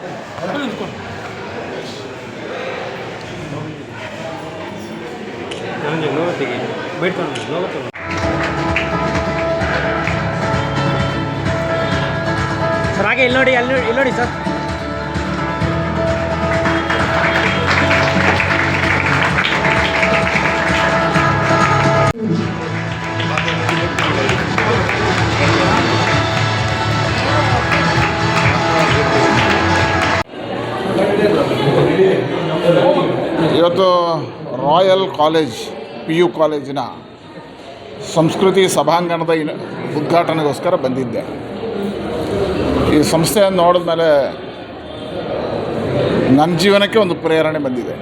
ನನಗೆ ಸರ್ ಹಾಗೆ ಇಲ್ಲಿ ನೋಡಿ ಅಲ್ಲಿ ಇಲ್ಲಿ ನೋಡಿ sir. Royal College P U ಕಾಲೇಜಿನ ಸಂಸ್ಕೃತಿ ಸಭಾಂಗಣದ ಉದ್ಘಾಟನೆಗೋಸ್ಕರ ಬಂದಿದ್ದೆ. ಈ ಸಂಸ್ಥೆಯನ್ನು ನೋಡಿದ ಮೇಲೆ ನನ್ನ ಜೀವನಕ್ಕೆ ಒಂದು ಪ್ರೇರಣೆ ಬಂದಿದೆ.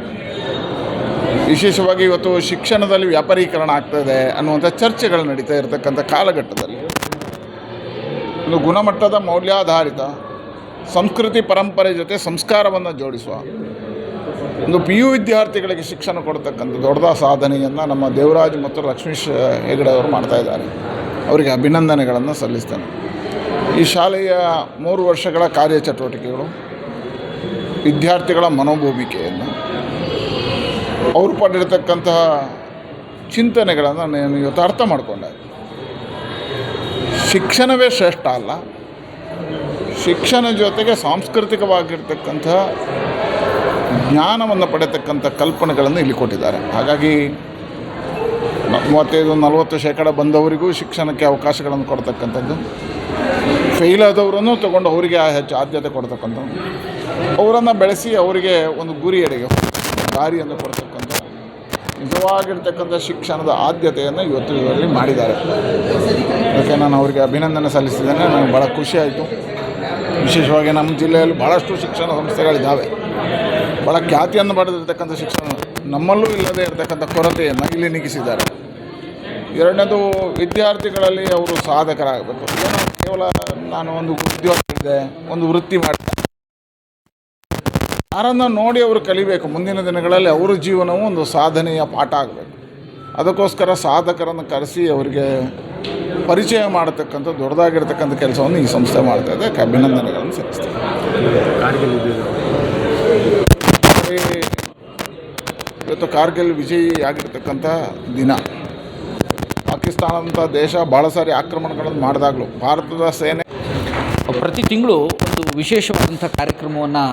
ವಿಶೇಷವಾಗಿ ಇವತ್ತು ಶಿಕ್ಷಣದಲ್ಲಿ ವ್ಯಾಪಾರೀಕರಣ ಆಗ್ತಾಯಿದೆ ಅನ್ನುವಂಥ ಚರ್ಚೆಗಳು ನಡೀತಾ ಇರತಕ್ಕಂಥ ಕಾಲಘಟ್ಟದಲ್ಲಿ. ಒಂದು ಗುಣಮಟ್ಟದ ಮೌಲ್ಯಾಧಾರಿತ ಸಂಸ್ಕೃತಿ ಪರಂಪರೆ ಜೊತೆ ಸಂಸ್ಕಾರವನ್ನು ಜೋಡಿಸುವ ಒಂದು ಪಿ ಯು ವಿದ್ಯಾರ್ಥಿಗಳಿಗೆ ಶಿಕ್ಷಣ ಕೊಡ್ತಕ್ಕಂಥ ದೊಡ್ಡದ ಸಾಧನೆಯನ್ನು ನಮ್ಮ ದೇವರಾಜ್ ಮತ್ತು ಲಕ್ಷ್ಮೀಶ್ ಹೆಗಡೆ ಅವರು ಮಾಡ್ತಾ ಇದ್ದಾರೆ. ಅವರಿಗೆ ಅಭಿನಂದನೆಗಳನ್ನು ಸಲ್ಲಿಸ್ತೇನೆ. ಈ ಶಾಲೆಯ ಮೂರು ವರ್ಷಗಳ ಕಾರ್ಯಚಟುವಟಿಕೆಗಳು, ವಿದ್ಯಾರ್ಥಿಗಳ ಮನೋಭೂಮಿಕೆಯನ್ನು, ಅವರು ಪಡೆದಿರ್ತಕ್ಕಂತಹ ಚಿಂತನೆಗಳನ್ನು ನಾನು ಇವತ್ತು ಅರ್ಥ ಮಾಡಿಕೊಂಡೆ. ಶಿಕ್ಷಣವೇ ಶ್ರೇಷ್ಠ ಅಲ್ಲ. ಶಿಕ್ಷಣ ಜೊತೆಗೆ ಸಾಂಸ್ಕೃತಿಕವಾಗಿರ್ತಕ್ಕಂತಹ ಜ್ಞಾನವನ್ನು ಪಡೆತಕ್ಕಂಥ ಕಲ್ಪನೆಗಳನ್ನು ಇಲ್ಲಿ ಕೊಟ್ಟಿದ್ದಾರೆ. ಹಾಗಾಗಿ ಮೂವತ್ತೈದು, ನಲವತ್ತು ಶೇಕಡ ಬಂದವರಿಗೂ ಶಿಕ್ಷಣಕ್ಕೆ ಅವಕಾಶಗಳನ್ನು ಕೊಡ್ತಕ್ಕಂಥದ್ದು. ಫೇಲ್ ಆದವರನ್ನು ತಗೊಂಡು ಅವರಿಗೆ ಹೆಚ್ಚು ಆದ್ಯತೆ ಕೊಡ್ತಕ್ಕಂಥದ್ದು. ಅವರನ್ನು ಬೆಳೆಸಿ ಅವರಿಗೆ ಒಂದು ಗುರಿಯಡೆಗೆ ದಾರಿಯನ್ನು ಕೊಡ್ತಕ್ಕಂಥ ನಿಜವಾಗಿರ್ತಕ್ಕಂಥ ಶಿಕ್ಷಣದ ಆದ್ಯತೆಯನ್ನು ಇವತ್ತು ಇದರಲ್ಲಿ ಮಾಡಿದ್ದಾರೆ. ಅದಕ್ಕೆ ನಾನು ಅವರಿಗೆ ಅಭಿನಂದನೆ ಸಲ್ಲಿಸಿದ್ದೇನೆ. ನನಗೆ ಭಾಳ ಖುಷಿಯಾಯಿತು ವಿಶೇಷವಾಗಿ ನಮ್ಮ ಜಿಲ್ಲೆಯಲ್ಲಿ ಭಾಳಷ್ಟು ಶಿಕ್ಷಣ ಸಂಸ್ಥೆಗಳಿದ್ದಾವೆ. ಭಾಳ ಖ್ಯಾತಿಯನ್ನು ಪಡೆದಿರ್ತಕ್ಕಂಥ ಶಿಕ್ಷಣ ನಮ್ಮಲ್ಲೂ ಇಲ್ಲದೆ ಇರತಕ್ಕಂಥ ಕೊರತೆಯನ್ನು ಇಲ್ಲಿ ನೀಗಿಸಿದ್ದಾರೆ. ಎರಡನೇದು ವಿದ್ಯಾರ್ಥಿಗಳಲ್ಲಿ ಅವರು ಸಾಧಕರಾಗಬೇಕು. ಏನೋ ಕೇವಲ ನಾನು ಒಂದು ಉದ್ಯೋಗ ಇದೆ, ಒಂದು ವೃತ್ತಿ ಮಾಡಿ ಯಾರನ್ನು ನೋಡಿ ಅವರು ಕಲಿಬೇಕು, ಮುಂದಿನ ದಿನಗಳಲ್ಲಿ ಅವರ ಜೀವನವು ಒಂದು ಸಾಧನೆಯ ಪಾಠ ಆಗಬೇಕು. ಅದಕ್ಕೋಸ್ಕರ ಸಾಧಕರನ್ನು ಕರೆಸಿ ಅವರಿಗೆ ಪರಿಚಯ ಮಾಡತಕ್ಕಂಥ, ದೊಡ್ಡದಾಗಿರ್ತಕ್ಕಂಥ ಕೆಲಸವನ್ನು ಈ ಸಂಸ್ಥೆ ಮಾಡ್ತಾ ಇದೆ. ಅಭಿನಂದನೆಗಳನ್ನು ಸಲ್ಲಿಸ್ತೇನೆ. ಇವತ್ತು ಕಾರ್ಗಿಲ್ ವಿಜಯಿ ಆಗಿರ್ತಕ್ಕಂಥ ದಿನ. ಪಾಕಿಸ್ತಾನದಂಥ ದೇಶ ಭಾಳ ಸಾರಿ ಆಕ್ರಮಣಗಳನ್ನು ಮಾಡಿದಾಗಲೂ ಭಾರತದ ಸೇನೆ ಪ್ರತಿ ತಿಂಗಳು ಒಂದು ವಿಶೇಷವಾದಂಥ ಕಾರ್ಯಕ್ರಮವನ್ನು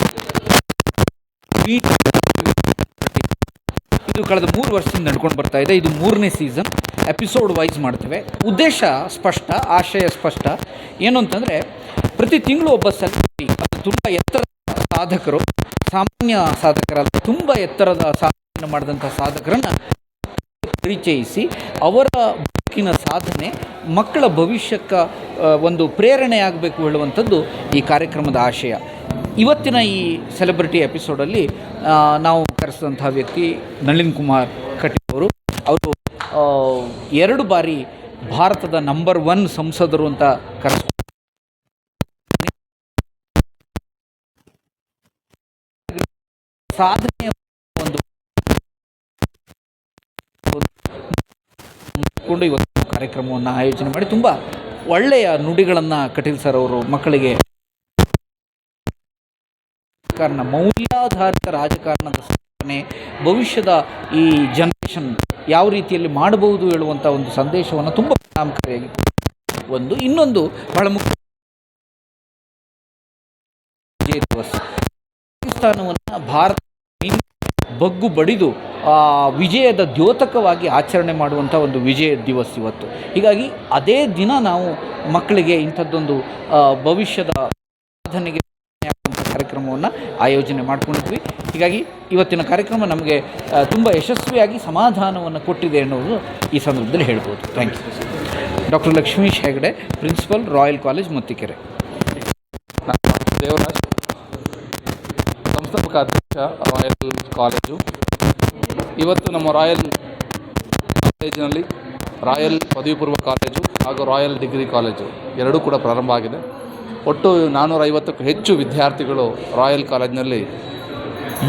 ಇದು ಕಳೆದ ಮೂರು ವರ್ಷದಿಂದ ನಡ್ಕೊಂಡು ಬರ್ತಾ ಇದೆ. ಇದು ಮೂರನೇ ಸೀಸನ್ ಎಪಿಸೋಡ್ ವೈಸ್ ಮಾಡ್ತೇವೆ. ಉದ್ದೇಶ ಸ್ಪಷ್ಟ, ಆಶಯ ಸ್ಪಷ್ಟ. ಏನು ಅಂತಂದರೆ ಪ್ರತಿ ತಿಂಗಳು ಒಬ್ಬ ಸೆಲೆಬ್ರಿಟಿ ಅದು ತುಂಬ ಎತ್ತರದ ಸಾಧಕರು, ಸಾಮಾನ್ಯ ಸಾಧಕರಲ್ಲ, ತುಂಬ ಎತ್ತರದ ಸಾಧನೆಯನ್ನು ಮಾಡಿದಂಥ ಸಾಧಕರನ್ನು ಪರಿಚಯಿಸಿ ಅವರ ಬದುಕಿನ ಸಾಧನೆ, ಮಕ್ಕಳ ಭವಿಷ್ಯಕ್ಕೆ ಒಂದು ಪ್ರೇರಣೆ ಆಗಬೇಕು ಹೇಳುವಂಥದ್ದು ಈ ಕಾರ್ಯಕ್ರಮದ ಆಶಯ. ಇವತ್ತಿನ ಈ ಸೆಲೆಬ್ರಿಟಿ ಎಪಿಸೋಡಲ್ಲಿ ನಾವು ಕರೆಸಿದಂಥ ವ್ಯಕ್ತಿ ನಳಿನ್ ಕುಮಾರ್ ಕಟೀಲ್ ಅವರು. ಅವರು ಎರಡು ಬಾರಿ ಭಾರತದ ನಂಬರ್ ಒನ್ ಸಂಸದರು ಅಂತ ಕರೆಸ್ ಸಾಧನೆಯ ಒಂದು ಇವತ್ತು ಕಾರ್ಯಕ್ರಮವನ್ನು ಆಯೋಜನೆ ಮಾಡಿ ತುಂಬ ಒಳ್ಳೆಯ ನುಡಿಗಳನ್ನು ಕಟೀಲ್ ಸರ್ ಅವರು ಮಕ್ಕಳಿಗೆ ಕಾರಣ ಮೌಲ್ಯಾಧಾರಿತ ರಾಜಕಾರಣದ ಸ್ಥಾಪನೆ ಭವಿಷ್ಯದ ಈ ಜನರೇಷನ್ ಯಾವ ರೀತಿಯಲ್ಲಿ ಮಾಡಬಹುದು ಹೇಳುವಂಥ ಒಂದು ಸಂದೇಶವನ್ನು ತುಂಬ ಪರಿಣಾಮಕಾರಿಯಾಗಿ ಒಂದು ಇನ್ನೊಂದು ಬಹಳ ಮುಖ್ಯ ದಿವಸ ಪಾಕಿಸ್ತಾನವನ್ನು ಭಾರತ ಬಗ್ಗು ಬಡಿದು ವಿಜಯದ ದ್ಯೋತಕವಾಗಿ ಆಚರಣೆ ಮಾಡುವಂಥ ಒಂದು ವಿಜಯ ದಿವಸ ಇವತ್ತು. ಹೀಗಾಗಿ ಅದೇ ದಿನ ನಾವು ಮಕ್ಕಳಿಗೆ ಇಂಥದ್ದೊಂದು ಭವಿಷ್ಯದ ಸಾಧನೆಗೆ ಕಾರ್ಯಕ್ರಮವನ್ನು ಆಯೋಜನೆ ಮಾಡ್ಕೊಂಡಿದ್ವಿ. ಹೀಗಾಗಿ ಇವತ್ತಿನ ಕಾರ್ಯಕ್ರಮ ನಮಗೆ ತುಂಬ ಯಶಸ್ವಿಯಾಗಿ ಸಮಾಧಾನವನ್ನು ಕೊಟ್ಟಿದೆ ಅನ್ನೋದು ಈ ಸಂದರ್ಭದಲ್ಲಿ ಹೇಳ್ಬೋದು. Thank you doctor Lakshmish Hegde principal Royal College Mattikere Devaraj. ಸಂಸ್ಥಾಪಕ ಅಧ್ಯಕ್ಷ, ರಾಯಲ್ ಕಾಲೇಜು. ಇವತ್ತು ನಮ್ಮ ರಾಯಲ್ ಕಾಲೇಜಿನಲ್ಲಿ ರಾಯಲ್ ಪದವಿ ಪೂರ್ವ ಕಾಲೇಜು ಹಾಗೂ ರಾಯಲ್ ಡಿಗ್ರಿ ಕಾಲೇಜು ಎರಡೂ ಕೂಡ ಪ್ರಾರಂಭ ಆಗಿದೆ. ಒಟ್ಟು ನಾನ್ನೂರೈವತ್ತಕ್ಕೂ ಹೆಚ್ಚು ವಿದ್ಯಾರ್ಥಿಗಳು ರಾಯಲ್ ಕಾಲೇಜಿನಲ್ಲಿ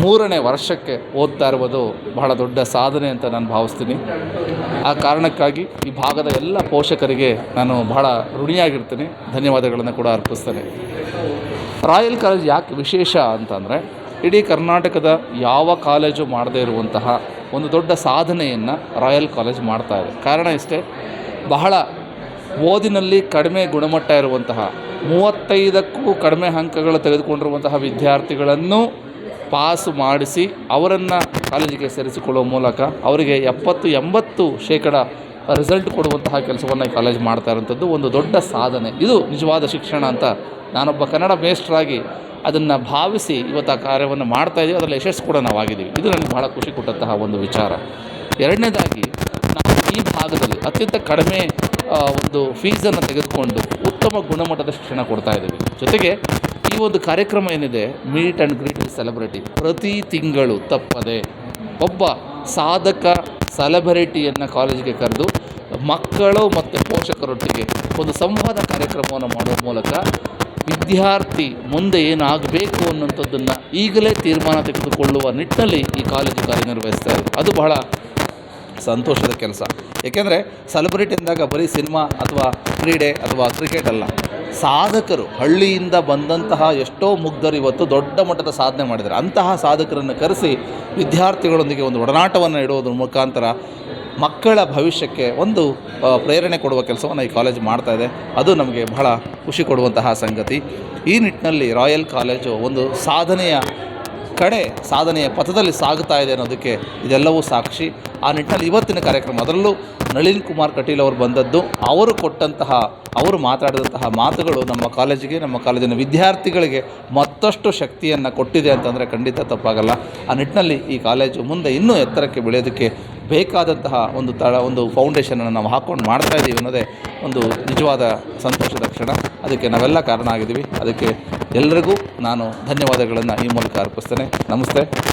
ಮೂರನೇ ವರ್ಷಕ್ಕೆ ಓದ್ತಾ ಇರುವುದು ಬಹಳ ದೊಡ್ಡ ಸಾಧನೆ ಅಂತ ನಾನು ಭಾವಿಸ್ತೀನಿ. ಆ ಕಾರಣಕ್ಕಾಗಿ ಈ ಭಾಗದ ಎಲ್ಲ ಪೋಷಕರಿಗೆ ನಾನು ಬಹಳ ಋಣಿಯಾಗಿರ್ತೀನಿ. ಧನ್ಯವಾದಗಳನ್ನು ಕೂಡ ಅರ್ಪಿಸ್ತೇನೆ. ರಾಯಲ್ ಕಾಲೇಜ್ ಯಾಕೆ ವಿಶೇಷ ಅಂತಂದರೆ ಇಡೀ ಕರ್ನಾಟಕದ ಯಾವ ಕಾಲೇಜು ಮಾಡದೇ ಇರುವಂತಹ ಒಂದು ದೊಡ್ಡ ಸಾಧನೆಯನ್ನು ರಾಯಲ್ ಕಾಲೇಜ್ ಮಾಡ್ತಾ ಇದೆ. ಕಾರಣ ಇಷ್ಟೇ, ಬಹಳ ಓದಿನಲ್ಲಿ ಕಡಿಮೆ ಗುಣಮಟ್ಟ ಇರುವಂತಹ ಮೂವತ್ತೈದಕ್ಕೂ ಕಡಿಮೆ ಅಂಕಗಳು ತೆಗೆದುಕೊಂಡಿರುವಂತಹ ವಿದ್ಯಾರ್ಥಿಗಳನ್ನು ಪಾಸು ಮಾಡಿಸಿ ಅವರನ್ನು ಕಾಲೇಜಿಗೆ ಸೇರಿಸಿಕೊಳ್ಳುವ ಮೂಲಕ ಅವರಿಗೆ ಎಪ್ಪತ್ತು, ಎಂಬತ್ತು ಶೇಕಡ ರಿಸಲ್ಟ್ ಕೊಡುವಂತಹ ಕೆಲಸವನ್ನು ಕಾಲೇಜ್ ಮಾಡ್ತಾ ಇರುವಂಥದ್ದು ಒಂದು ದೊಡ್ಡ ಸಾಧನೆ. ಇದು ನಿಜವಾದ ಶಿಕ್ಷಣ ಅಂತ ನಾನೊಬ್ಬ ಕನ್ನಡ ಮೇಷ್ಟ್ರಾಗಿ ಅದನ್ನು ಭಾವಿಸಿ ಇವತ್ತು ಆ ಕಾರ್ಯವನ್ನು ಮಾಡ್ತಾ ಇದ್ದೀವಿ ಅದರಲ್ಲಿ ಯಶಸ್ಸು ಕೂಡ ನಾವು ಆಗಿದ್ದೀವಿ ಇದು ನನಗೆ ಬಹಳ ಖುಷಿ ಕೊಟ್ಟಂತಹ ಒಂದು ವಿಚಾರ. ಎರಡನೇದಾಗಿ, ನಾವು ಈ ಭಾಗದಲ್ಲಿ ಅತ್ಯಂತ ಕಡಿಮೆ ಒಂದು ಫೀಸನ್ನು ತೆಗೆದುಕೊಂಡು ಉತ್ತಮ ಗುಣಮಟ್ಟದ ಶಿಕ್ಷಣ ಕೊಡ್ತಾ ಇದ್ದೀವಿ. ಜೊತೆಗೆ ಈ ಒಂದು ಕಾರ್ಯಕ್ರಮ ಏನಿದೆ, ಮೀಟ್ ಆ್ಯಂಡ್ ಗ್ರೀಟ್ ಸೆಲೆಬ್ರಿಟಿ. ಪ್ರತಿ ತಿಂಗಳು ತಪ್ಪದೆ ಒಬ್ಬ ಸಾಧಕ ಸೆಲೆಬ್ರಿಟಿಯನ್ನು ಕಾಲೇಜಿಗೆ ಕರೆದು ಮಕ್ಕಳು ಮತ್ತು ಪೋಷಕರೊಟ್ಟಿಗೆ ಒಂದು ಸಂವಾದ ಕಾರ್ಯಕ್ರಮವನ್ನು ಮಾಡುವ ಮೂಲಕ ವಿದ್ಯಾರ್ಥಿ ಮುಂದೆ ಏನಾಗಬೇಕು ಅನ್ನೋಂಥದ್ದನ್ನು ಈಗಲೇ ತೀರ್ಮಾನ ತೆಗೆದುಕೊಳ್ಳುವ ನಿಟ್ಟಿನಲ್ಲಿ ಈ ಕಾಲೇಜು ಕಾರ್ಯನಿರ್ವಹಿಸ್ತಾ ಇದೆ. ಅದು ಬಹಳ ಸಂತೋಷದ ಕೆಲಸ. ಏಕೆಂದರೆ ಸೆಲೆಬ್ರಿಟಿ ಅಂದಾಗ ಬರೀ ಸಿನಿಮಾ ಅಥವಾ ಕ್ರೀಡೆ ಅಥವಾ ಕ್ರಿಕೆಟ್ ಅಲ್ಲ. ಸಾಧಕರು ಹಳ್ಳಿಯಿಂದ ಬಂದಂತಹ ಎಷ್ಟೋ ಮುಗ್ಧರು ಇವತ್ತು ದೊಡ್ಡ ಮಟ್ಟದ ಸಾಧನೆ ಮಾಡಿದ್ದಾರೆ. ಅಂತಹ ಸಾಧಕರನ್ನು ಕರೆಸಿ ವಿದ್ಯಾರ್ಥಿಗಳೊಂದಿಗೆ ಒಂದು ಒಡನಾಟವನ್ನು ಇಡುವುದರ ಮುಖಾಂತರ ಮಕ್ಕಳ ಭವಿಷ್ಯಕ್ಕೆ ಒಂದು ಪ್ರೇರಣೆ ಕೊಡುವ ಕೆಲಸವನ್ನು ಈ ಕಾಲೇಜ್ ಮಾಡ್ತಾ ಇದೆ. ಅದು ನಮಗೆ ಬಹಳ ಖುಷಿ ಕೊಡುವಂತಹ ಸಂಗತಿ. ಈ ನಿಟ್ಟಿನಲ್ಲಿ ರಾಯಲ್ ಕಾಲೇಜು ಒಂದು ಸಾಧನೆಯ ಕಡೆ, ಸಾಧನೆಯ ಪಥದಲ್ಲಿ ಸಾಗುತ್ತಾ ಇದೆ ಅನ್ನೋದಕ್ಕೆ ಇದೆಲ್ಲವೂ ಸಾಕ್ಷಿ. ಆ ನಿಟ್ಟಿನಲ್ಲಿ ಇವತ್ತಿನ ಕಾರ್ಯಕ್ರಮ, ಅದರಲ್ಲೂ ನಳಿನ್ ಕುಮಾರ್ ಕಟೀಲ್ ಅವರು ಬಂದದ್ದು. ಅವರು ಕೊಟ್ಟಂತಹ, ಅವರು ಮಾತಾಡಿದಂತಹ ಮಾತುಗಳು ನಮ್ಮ ಕಾಲೇಜಿಗೆ, ನಮ್ಮ ಕಾಲೇಜಿನ ವಿದ್ಯಾರ್ಥಿಗಳಿಗೆ ಮತ್ತಷ್ಟು ಶಕ್ತಿಯನ್ನು ಕೊಟ್ಟಿದೆ ಅಂತಂದರೆ ಖಂಡಿತ ತಪ್ಪಾಗಲ್ಲ. ಆ ನಿಟ್ಟಿನಲ್ಲಿ ಈ ಕಾಲೇಜು ಮುಂದೆ ಇನ್ನೂ ಎತ್ತರಕ್ಕೆ ಬೆಳೆಯೋದಕ್ಕೆ ಬೇಕಾದಂತಹ ಒಂದು ತಳ, ಒಂದು ಫೌಂಡೇಶನನ್ನು ನಾವು ಹಾಕ್ಕೊಂಡು ಮಾಡ್ತಾ ಇದ್ದೀವಿ ಅನ್ನೋದೇ ಒಂದು ನಿಜವಾದ ಸಂತೋಷದ ಕ್ಷಣ. ಅದಕ್ಕೆ ನಾವೆಲ್ಲ ಕಾರಣ ಆಗಿದ್ದೀವಿ. ಅದಕ್ಕೆ ಎಲ್ಲರಿಗೂ ನಾನು ಧನ್ಯವಾದಗಳನ್ನು ಈ ಮೂಲಕ ಅರ್ಪಿಸ್ತೇನೆ. ನಮಸ್ತೆ.